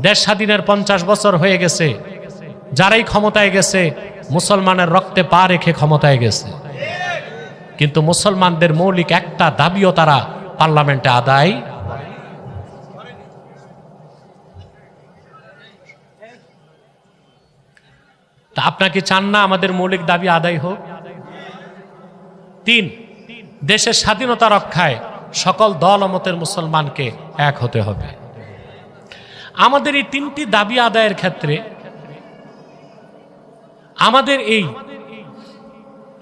দেশ স্বাধীনের পঞ্চাশ বছর হয়ে গেছে। যারাই ক্ষমতায় গেছে, মুসলমানের রক্তে পা রেখে ক্ষমতায় গেছে। কিন্তু মুসলমানদের মৌলিক একটা দাবিও তারা পার্লামেন্টে আদায় তা আপনাকে চান না আমাদের মৌলিক দাবি আদায় হোক? তিন, দেশের স্বাধীনতা রক্ষায় সকল দল মতের মুসলমানকে এক হতে হবে। আমাদের এই তিনটি দাবি আদায়ের ক্ষেত্রে আমাদের এই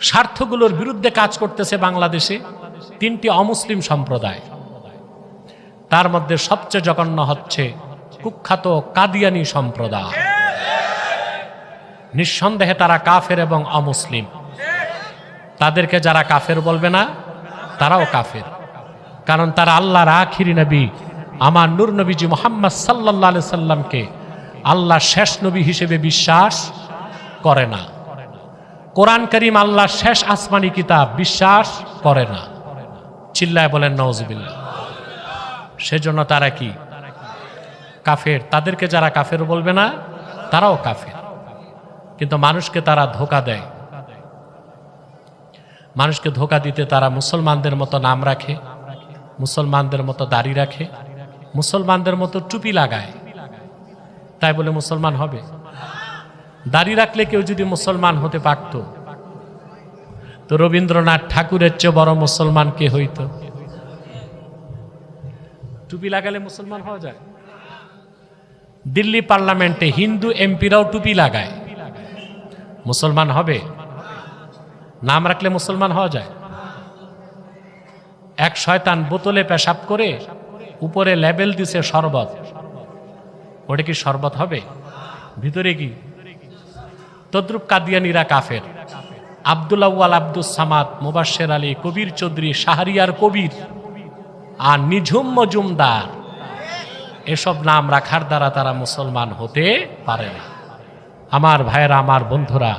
স্বার্থগুলোর বিরুদ্ধে কাজ করতেছে বাংলাদেশে তিনটি অমুসলিম সম্প্রদায়। তার মধ্যে সবচেয়ে জঘন্য হচ্ছে কুখ্যাত কাদিয়ানি সম্প্রদায়। নিঃসন্দেহে তারা কাফের এবং অমুসলিম। তাদেরকে যারা কাফের বলবে না, তারাও কাফের। কারণ তারা আল্লাহর আখিরি নবী। আমার নূর নবীজি মোহাম্মদ সাল্লাহ সাল্লামকে আল্লাহ শেষ নবী হিসেবে বিশ্বাস করে না। কোরআন করিম আল্লাহ শেষ আসমানি কিতাব বিশ্বাস করে না। চিল্লায় বলেন নওজবিল্লা সেজন্য তারা কি? কাফের। তাদেরকে যারা কাফের বলবে না, তারাও কাফের। কিন্তু মানুষকে তারা ধোকা দেয়। মানুষকে ধোকা দিতে তারা মুসলমানদের মতো নাম রাখে, মুসলমানদের মতো দাড়ি রাখে মুসলমানদের মতো টুপি লাগায়। তাই বলে মুসলমান হবে। দাড়ি রাখলে কেউ যদি মুসলমান হতে পারত, তো রবীন্দ্রনাথ ঠাকুরের চেয়ে বড় মুসলমান কে হইত? টুপি লাগালে মুসলমান হওয়া যায়? দিল্লি পার্লামেন্টে হিন্দু এমপিরাও টুপি লাগায়। মুসলমান হবে? নাম রাখলে মুসলমান হওয়া যায়? এক শয়তান বোতলে পেশাব করে উপরে লেবেল দিছে শরবত। ওটা কি শরবত হবে? ভিতরে কি? তদ্রুপ কাদিয়ানিরা কাফের। আব্দুল আউ্য়াল আব্দুল সামাদ মুবাসের আলী, কবির চৌধুরী, শাহরিয়ার কবির আর নিঝুম মজুমদার। এসব নাম রাখার দ্বারা তারা মুসলমান হতে পারে না। আমার ভাইয়েরা, আমার বন্ধুরা,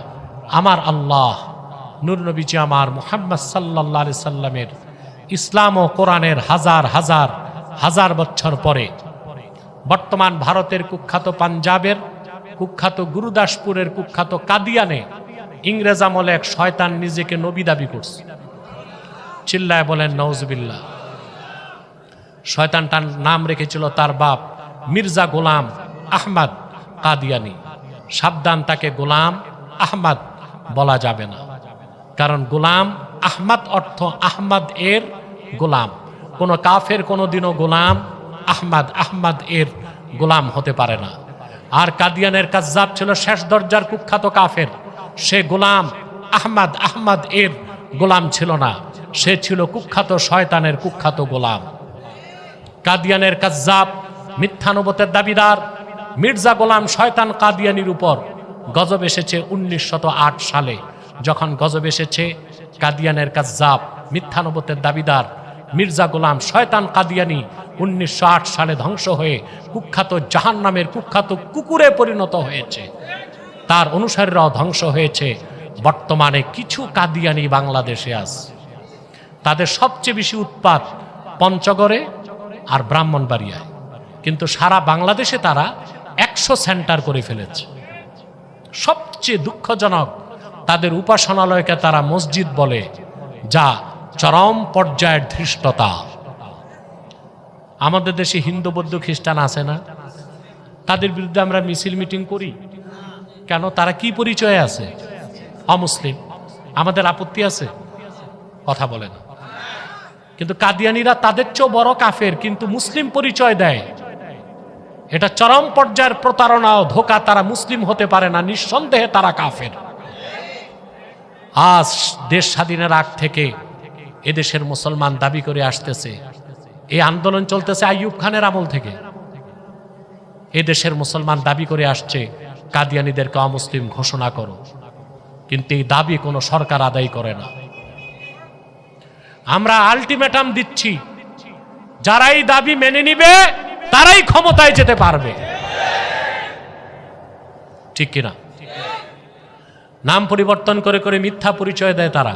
আমার আল্লাহ নবীজি আমার মোহাম্মদ সাল্লাহ আলি সাল্লামের ইসলাম ও কোরআনের হাজার হাজার হাজার বছর পরে। বর্তমান ভারতের কুখ্যাত পাঞ্জাবের, কুখ্যাত গুরুদাসপুরের কুখ্যাত কাদিয়ানে ইংরেজ আমলে এক শয়তান নিজেকে নবী দাবি করছে। চিল্লায় বলেন নওজবিল্লা শয়তানটার নাম রেখেছিল তার বাপ মির্জা গোলাম আহমদ কাদিয়ানি। সাবধান, তাকে গোলাম আহমদ বলা যাবে না। কারণ গোলাম আহমদ অর্থ আহমদ এর গোলাম। কোন কাফের, কোনো দিনও গোলাম আহমাদ, আহমদ এর গোলাম হতে পারে না। আর কাদিয়ানের কাজ্জাব ছিল শেষ দরজার কুখ্যাত কাফের। সে গোলাম আহমাদ, আহমদ এর গোলাম ছিল না। সে ছিল কুখ্যাত শয়তানের কুখ্যাত গোলাম। কাদিয়ানের কাজ্জাব মিথ্যানুবতের দাবিদার। মির্জা গোলাম শয়তান কাদিয়ানির উপর গজব এসেছে উনিশ সালে। যখন গজব এসেছে, কাদিয়ানের কাজ্জাব মিথ্যানুবতের দাবিদার মির্জা গোলাম শয়তান কাদিয়ানি উনিশশো সালে ধ্বংস হয়ে কুখ্যাত জাহান নামের কুখ্যাত কুকুরে পরিণত হয়েছে। তার অনুসারীরাও ধ্বংস হয়েছে। বর্তমানে কিছু কাদিয়ানি বাংলাদেশে আছে। তাদের সবচেয়ে বেশি উৎপাত পঞ্চগড়ে আর ব্রাহ্মণবাড়িয়ায়। কিন্তু সারা বাংলাদেশে তারা একশো সেন্টার করে ফেলেছে। সবচেয়ে দুঃখজনক তাদের উপাসনালয়কে তারা মসজিদ বলে, যা চরম পর্যায়ের ধৃষ্টতা। আমাদের দেশে হিন্দু, বৌদ্ধ, খ্রিস্টান আছে না? তাদের বিরুদ্ধে আমরা মিছিল, মিটিং করি। কেন? তারা কি পরিচয়ে আছে? অমুসলিম। আমাদের আপত্তি আছে? কথা বলে না। কিন্তু কাদিয়ানিরা তাদের চেয়েও বড় কাফের, কিন্তু মুসলিম পরিচয় দেয়। এটা চরম পর্যায়ের প্রতারণা ও ধোকা, তারা মুসলিম হতে পারে না, নিঃসন্দেহে তারা কাফের। আজ দেশ স্বাধীনের আগ থেকে এদেশের মুসলমান দাবি করে আসতেছে। এই আন্দোলন চলতেছে আইয়ুব খানের আমল থেকে। এদেশের মুসলমান দাবি করে আসছে, কাদিয়ানিদেরকে অমুসলিম ঘোষণা করো। কিন্তু এই দাবি কোনো সরকার আদায় করে না। আমরা আলটিমেটাম দিচ্ছি, যারাই দাবি মেনে নিবে, তারাই ক্ষমতায় যেতে পারবে। ঠিক কিনা? নাম পরিবর্তন করে করে মিথ্যা পরিচয় দেয় তারা।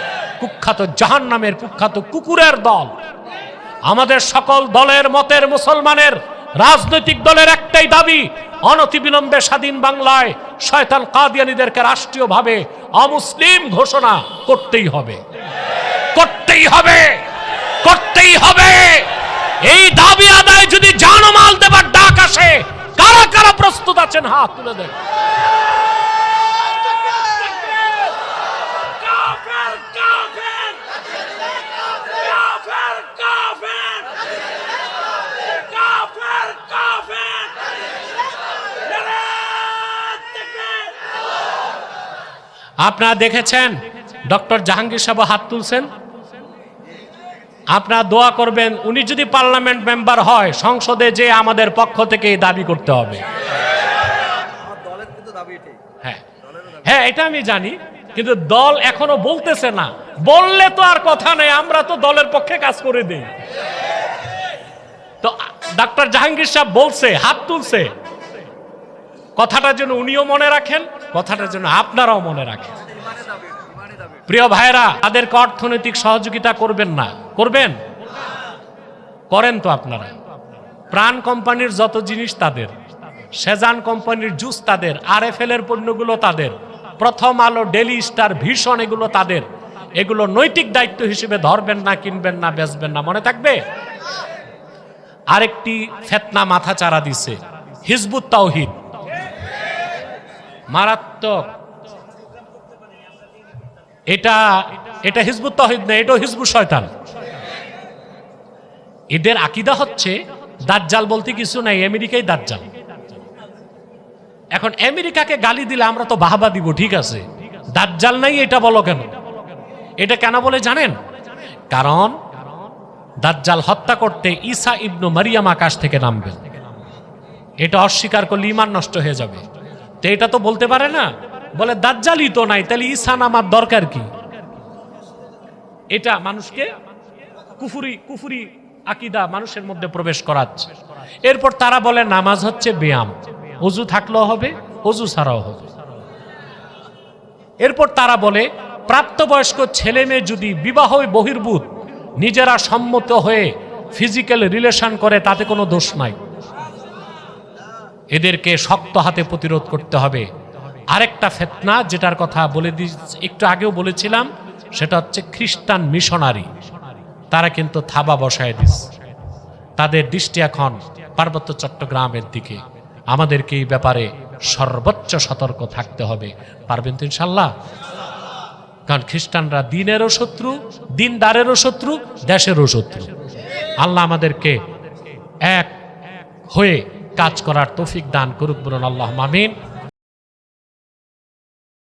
কুখ্যাত জাহান নামের কুখ্যাত কুকুরের দল। আমাদের সকল দলের, মতের, মুসলমানের, রাজনৈতিক দলের একটাই দাবি, অনতিবিলম্বে স্বাধীন বাংলায় শয়তান কাদিয়ানিদেরকে রাষ্ট্রীয়ভাবে অমুসলিম ঘোষণা করতেই হবে। করতেই হবে! করতেই হবে! এই দাবি আদায় যদি জানমাল দেবার ডাক আসে, কারা কারা প্রস্তুত আছেন হাত তুলে দেন আপনারা দেখেছেন ডক্টর জাহাঙ্গীর সাহেব হাত তুলছেন? আপনারা দোয়া করবেন, উনি যদি পার্লামেন্ট মেম্বার হয়, সংসদে যে আমাদের পক্ষ থেকে দাবি করতে হবে। হ্যাঁ। হ্যাঁ এটা আমি জানি, কিন্তু দল এখনও বলতেছে না। বললে তো আর কথা নেই, আমরা তো দলের পক্ষে কাজ করে দিই। তো ডাক্তার জাহাঙ্গীর সাহেব বলছে, হাত তুলছে। কথাটা যেন উনিও মনে রাখেন। কথাটার জন্য আপনারাও মনে রাখেন। প্রিয় ভাইরা তাদেরকে অর্থনৈতিক সহযোগিতা করবেন না। করবেন? করেন তো আপনারা। প্রাণ কোম্পানির যত জিনিস তাদের সেজান কোম্পানির জুস তাদের আর এফ এর পণ্যগুলো তাদের প্রথম আলো ডেলি স্টার ভীষণ এগুলো তাদের। এগুলো নৈতিক দায়িত্ব হিসেবে ধরবেন না কিনবেন না বেচবেন না মনে থাকবে? আরেকটি ফেতনা মাথা চারা দিছে হিজবুত তাওহিদ। মারাত্মক। এটা এটা হিজবুত তহিদ না, এটাও হিজবু শয়তান। এদের আকিদা হচ্ছে, দাজ্জাল বলতে কিছু নাই, আমেরিকাই দাজ্জাল। এখন আমেরিকাকে গালি দিলে আমরা তো বাহবা দিব, ঠিক আছে? দাজ্জাল নাই, এটা বলো কেন? এটা কেন বলে জানেন? কারণ দাজ্জাল হত্যা করতে ঈসা ইবনু মারিয়াম আকাশ থেকে নামবেন। এটা অস্বীকার করলে ইমান নষ্ট হয়ে যাবে। তো এটা তো বলতে পারে না। বলে, দাজ্জালই তো নাই, তাহলে ঈসা নামার দরকার কি? এটা মানুষকে কুফুরি কুফুরি আকিদা মানুষের মধ্যে প্রবেশ করাচ্ছে। এরপর তারা বলে, নামাজ হচ্ছে ব্যায়াম। অজু থাকলেও হবে, অজু ছাড়াও হবে। এরপর তারা বলে, প্রাপ্তবয়স্ক ছেলে মেয়ে যদি বিবাহ বহির্ভূত, নিজেরা সম্মত হয়ে ফিজিক্যাল রিলেশন করে, তাতে কোনো দোষ নাই। এদেরকে শক্ত হাতে প্রতিরোধ করতে হবে। আরেকটা ফেতনা যেটার কথা বলে দি একটু আগেও বলেছিলাম, সেটা হচ্ছে খ্রিস্টান মিশনারি। তারা কিন্তু থাবা বসায় দিচ্ছে তাদের দৃষ্টি এখন পার্বত্য চট্টগ্রামের দিকে। আমাদেরকে এই ব্যাপারে সর্বোচ্চ সতর্ক থাকতে হবে। পারবেন তো ইনশাল্লাহ? কারণ খ্রিস্টানরা দিনেরও শত্রু, দিনদারেরও শত্রু, দেশেরও শত্রু। আল্লাহ আমাদেরকে এক হয়ে কাজ করার তৌফিক দান করুক বলুন আল্লাহ মামিন